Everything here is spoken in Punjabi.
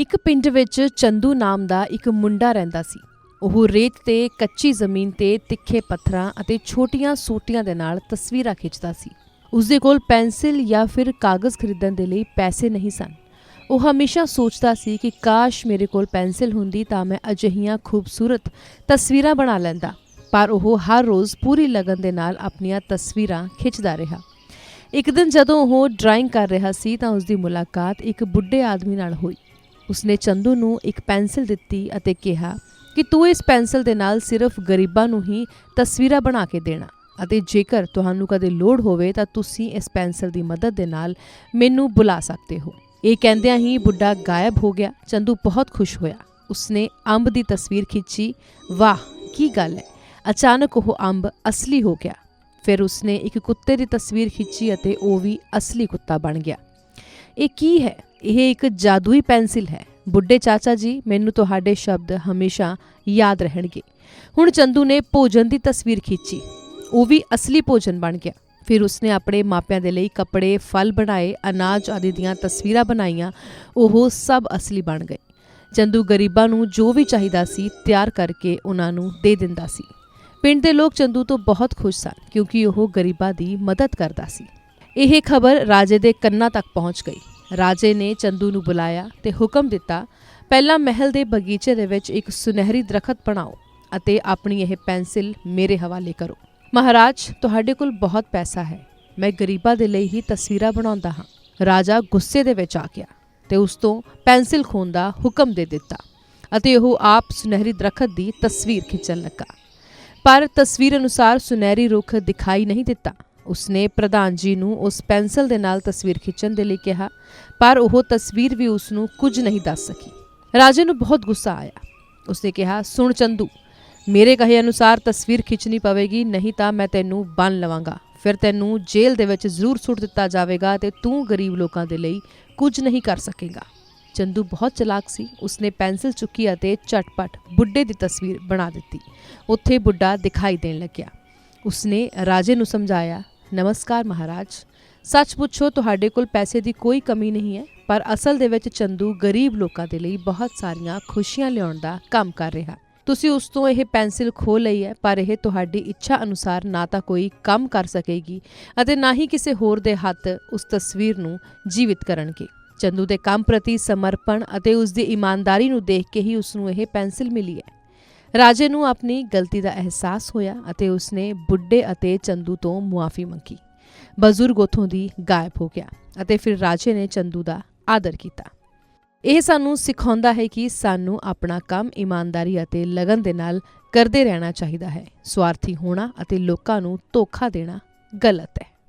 ਇੱਕ ਪਿੰਡ ਵਿੱਚ ਚੰਦੂ ਨਾਮ ਦਾ ਇੱਕ ਮੁੰਡਾ ਰਹਿੰਦਾ ਸੀ। ਉਹ ਰੇਤ ਤੇ ਕੱਚੀ ਜ਼ਮੀਨ ਤੇ ਤਿੱਖੇ ਪੱਥਰਾਂ ਅਤੇ ਛੋਟੀਆਂ ਸੂਟੀਆਂ ਦੇ ਨਾਲ ਤਸਵੀਰਾਂ ਖਿੱਚਦਾ ਸੀ। ਉਸਦੇ ਕੋਲ ਪੈਨਸਿਲ ਜਾਂ ਫਿਰ ਕਾਗਜ਼ ਖਰੀਦਣ ਦੇ ਲਈ ਪੈਸੇ ਨਹੀਂ ਸਨ। ਉਹ ਹਮੇਸ਼ਾ ਸੋਚਦਾ ਸੀ ਕਿ ਕਾਸ਼ ਮੇਰੇ ਕੋਲ ਪੈਨਸਿਲ ਹੁੰਦੀ ਤਾਂ ਮੈਂ ਅਜਿਹੀਆਂ ਖੂਬਸੂਰਤ ਤਸਵੀਰਾਂ ਬਣਾ ਲੈਂਦਾ। ਪਰ ਉਹ ਹਰ ਰੋਜ਼ ਪੂਰੀ ਲਗਨ ਦੇ ਨਾਲ ਆਪਣੀਆਂ ਤਸਵੀਰਾਂ ਖਿੱਚਦਾ ਰਿਹਾ। ਇੱਕ ਦਿਨ ਜਦੋਂ ਉਹ ਡਰਾਇੰਗ ਕਰ ਰਿਹਾ ਸੀ ਤਾਂ ਉਸ ਦੀ ਮੁਲਾਕਾਤ ਇੱਕ ਬੁੱਢੇ ਆਦਮੀ ਨਾਲ ਹੋਈ। ਉਸਨੇ ਚੰਦੂ ਨੂੰ ਇੱਕ ਪੈਨਸਿਲ ਦਿੱਤੀ ਅਤੇ ਕਿਹਾ ਕਿ ਤੂੰ ਇਸ ਪੈਨਸਿਲ ਦੇ ਨਾਲ ਸਿਰਫ ਗਰੀਬਾਂ ਨੂੰ ਹੀ ਤਸਵੀਰਾਂ ਬਣਾ ਕੇ ਦੇਣਾ ਅਤੇ ਜੇਕਰ ਤੁਹਾਨੂੰ ਕਦੇ ਲੋੜ ਹੋਵੇ ਤਾਂ ਤੁਸੀਂ ਇਸ ਪੈਨਸਿਲ ਦੀ ਮਦਦ ਦੇ ਨਾਲ ਮੈਨੂੰ ਬੁਲਾ ਸਕਦੇ ਹੋ। ਇਹ ਕਹਿੰਦਿਆਂ ਹੀ ਬੁੱਢਾ ਗਾਇਬ ਹੋ ਗਿਆ। ਚੰਦੂ ਬਹੁਤ ਖੁਸ਼ ਹੋਇਆ। ਉਸਨੇ ਅੰਬ ਦੀ ਤਸਵੀਰ ਖਿੱਚੀ। ਵਾਹ, ਕੀ ਗੱਲ ਹੈ? ਅਚਾਨਕ ਉਹ ਅੰਬ ਅਸਲੀ ਹੋ ਗਿਆ। ਫਿਰ ਉਸਨੇ ਇੱਕ ਕੁੱਤੇ ਦੀ ਤਸਵੀਰ ਖਿੱਚੀ ਅਤੇ ਉਹ ਵੀ ਅਸਲੀ ਕੁੱਤਾ ਬਣ ਗਿਆ। ਇਹ ਕੀ ਹੈ? ਇਹ ਇੱਕ ਜਾਦੂਈ ਪੈਨਸਿਲ ਹੈ। ਬੁੱਢੇ ਚਾਚਾ ਜੀ, ਮੈਨੂੰ ਤੁਹਾਡੇ ਸ਼ਬਦ ਹਮੇਸ਼ਾ ਯਾਦ ਰਹਿਣਗੇ। ਹੁਣ ਚੰਦੂ ਨੇ ਭੋਜਨ ਦੀ ਤਸਵੀਰ ਖਿੱਚੀ। ਉਹ ਵੀ ਅਸਲੀ ਭੋਜਨ ਬਣ ਗਿਆ। ਫਿਰ ਉਸਨੇ ਆਪਣੇ ਮਾਪਿਆਂ ਦੇ ਲਈ ਕੱਪੜੇ, ਫਲ ਬਣਾਏ, ਅਨਾਜ ਆਦਿ ਦੀਆਂ ਤਸਵੀਰਾਂ ਬਣਾਈਆਂ। ਉਹ ਸਭ ਅਸਲੀ ਬਣ ਗਏ। ਚੰਦੂ ਗਰੀਬਾਂ ਨੂੰ ਜੋ ਵੀ ਚਾਹੀਦਾ ਸੀ ਤਿਆਰ ਕਰਕੇ ਉਹਨਾਂ ਨੂੰ ਦੇ ਦਿੰਦਾ ਸੀ। ਪਿੰਡ ਦੇ ਲੋਕ ਚੰਦੂ ਤੋਂ ਬਹੁਤ ਖੁਸ਼ ਸਨ ਕਿਉਂਕਿ ਉਹ ਗਰੀਬਾਂ ਦੀ ਮਦਦ ਕਰਦਾ ਸੀ। ਇਹ ਖਬਰ ਰਾਜੇ ਦੇ ਕੰਨਾਂ ਤੱਕ ਪਹੁੰਚ ਗਈ। ਰਾਜੇ ਨੇ ਚੰਦੂ ਨੂੰ ਬੁਲਾਇਆ ਤੇ ਹੁਕਮ ਦਿੱਤਾ, ਪਹਿਲਾਂ ਮਹਿਲ ਦੇ ਬਗੀਚੇ ਦੇ ਵਿੱਚ ਇੱਕ ਸੁਨਹਿਰੀ ਦਰਖਤ ਬਣਾਓ ਅਤੇ ਆਪਣੀ ਇਹ ਪੈਨਸਿਲ ਮੇਰੇ ਹਵਾਲੇ ਕਰੋ। ਮਹਾਰਾਜ, ਤੁਹਾਡੇ ਕੋਲ ਬਹੁਤ ਪੈਸਾ ਹੈ। ਮੈਂ ਗਰੀਬਾਂ ਦੇ ਲਈ ਹੀ ਤਸਵੀਰਾਂ ਬਣਾਉਂਦਾ ਹਾਂ। ਰਾਜਾ ਗੁੱਸੇ ਦੇ ਵਿੱਚ ਆ ਗਿਆ ਤੇ ਉਸ ਤੋਂ ਪੈਨਸਿਲ ਖੋਣ ਦਾ ਹੁਕਮ ਦੇ ਦਿੱਤਾ ਅਤੇ ਉਹ ਆਪ ਸੁਨਹਿਰੀ ਦਰਖਤ ਦੀ ਤਸਵੀਰ ਖਿੱਚਣ ਲੱਗਾ। ਪਰ ਤਸਵੀਰ ਅਨੁਸਾਰ ਸੁਨਹਿਰੀ ਰੁੱਖ ਦਿਖਾਈ ਨਹੀਂ ਦਿੱਤਾ। ਉਸਨੇ ਪ੍ਰਧਾਨ ਜੀ ਨੂੰ ਉਸ ਪੈਨਸਲ ਦੇ ਨਾਲ ਤਸਵੀਰ ਖਿੱਚਣ ਦੇ ਲਈ ਕਿਹਾ, ਪਰ ਉਹ ਤਸਵੀਰ ਵੀ ਉਸ ਨੂੰ ਕੁਝ ਨਹੀਂ ਦੱਸ ਸਕੀ। ਰਾਜੇ ਨੂੰ ਬਹੁਤ ਗੁੱਸਾ ਆਇਆ। ਉਸਨੇ ਕਿਹਾ, ਸੁਣ ਚੰਦੂ, ਮੇਰੇ ਕਹੇ ਅਨੁਸਾਰ ਤਸਵੀਰ ਖਿੱਚਣੀ ਪਵੇਗੀ, ਨਹੀਂ ਤਾਂ ਮੈਂ ਤੈਨੂੰ ਬੰਨ ਲਵਾਂਗਾ। ਫਿਰ ਤੈਨੂੰ ਜੇਲ੍ਹ ਦੇ ਵਿੱਚ ਜ਼ਰੂਰ ਸੁੱਟ ਦਿੱਤਾ ਜਾਵੇਗਾ ਤੇ ਤੂੰ ਗਰੀਬ ਲੋਕਾਂ ਦੇ ਲਈ ਕੁਝ ਨਹੀਂ ਕਰ ਸਕੇਗਾ। ਚੰਦੂ ਬਹੁਤ ਚਲਾਕ ਸੀ। ਉਸਨੇ ਪੈਨਸਲ ਚੁੱਕੀ ਅਤੇ ਝਟਪਟ ਬੁੱਢੇ ਦੀ ਤਸਵੀਰ ਬਣਾ ਦਿੱਤੀ। ਉੱਥੇ ਬੁੱਢਾ ਦਿਖਾਈ ਦੇਣ ਲੱਗਿਆ। ਉਸਨੇ ਰਾਜੇ ਨੂੰ ਸਮਝਾਇਆ ਨਮਸਕਾਰ ਮਹਾਰਾਜ। ਸੱਚ ਪੁੱਛੋ, ਤੁਹਾਡੇ ਕੋਲ ਪੈਸੇ ਦੀ ਕੋਈ ਕਮੀ ਨਹੀਂ ਹੈ, ਪਰ ਅਸਲ ਦੇ ਵਿੱਚ ਚੰਦੂ ਗਰੀਬ ਲੋਕਾਂ ਦੇ ਲਈ ਬਹੁਤ ਸਾਰੀਆਂ ਖੁਸ਼ੀਆਂ ਲਿਆਉਣ ਦਾ ਕੰਮ ਕਰ ਰਿਹਾ। ਤੁਸੀਂ ਉਸ ਤੋਂ ਇਹ ਪੈਨਸਿਲ ਖੋ ਲਈ ਹੈ, ਪਰ ਇਹ ਤੁਹਾਡੀ ਇੱਛਾ ਅਨੁਸਾਰ ਨਾ ਤਾਂ ਕੋਈ ਕੰਮ ਕਰ ਸਕੇਗੀ ਅਤੇ ਨਾ ਹੀ ਕਿਸੇ ਹੋਰ ਦੇ ਹੱਥ ਉਸ ਤਸਵੀਰ ਨੂੰ ਜੀਵਿਤ ਕਰਨਗੇ। ਚੰਦੂ ਦੇ ਕੰਮ ਪ੍ਰਤੀ ਸਮਰਪਣ ਅਤੇ ਉਸ ਦੀ ਇਮਾਨਦਾਰੀ ਨੂੰ ਦੇਖ ਕੇ ਹੀ ਉਸ ਨੂੰ ਇਹ ਪੈਨਸਿਲ ਮਿਲੀ ਹੈ। ਰਾਜੇ ਨੂੰ ਆਪਣੀ ਗਲਤੀ ਦਾ ਅਹਿਸਾਸ ਹੋਇਆ ਅਤੇ ਉਸਨੇ ਬੁੱਢੇ ਅਤੇ ਚੰਦੂ ਤੋਂ ਮੁਆਫੀ ਮੰਗੀ। ਬਜ਼ੁਰਗ ਉਥੋਂ ਦੀ ਗਾਇਬ ਹੋ ਗਿਆ ਅਤੇ ਫਿਰ ਰਾਜੇ ਨੇ ਚੰਦੂ ਦਾ ਆਦਰ ਕੀਤਾ। ਇਹ ਸਾਨੂੰ ਸਿਖਾਉਂਦਾ ਹੈ ਕਿ ਸਾਨੂੰ ਆਪਣਾ ਕੰਮ ਇਮਾਨਦਾਰੀ ਅਤੇ ਲਗਨ ਦੇ ਨਾਲ ਕਰਦੇ ਰਹਿਣਾ ਚਾਹੀਦਾ ਹੈ। ਸਵਾਰਥੀ ਹੋਣਾ ਅਤੇ ਲੋਕਾਂ ਨੂੰ ਧੋਖਾ ਦੇਣਾ ਗਲਤ ਹੈ।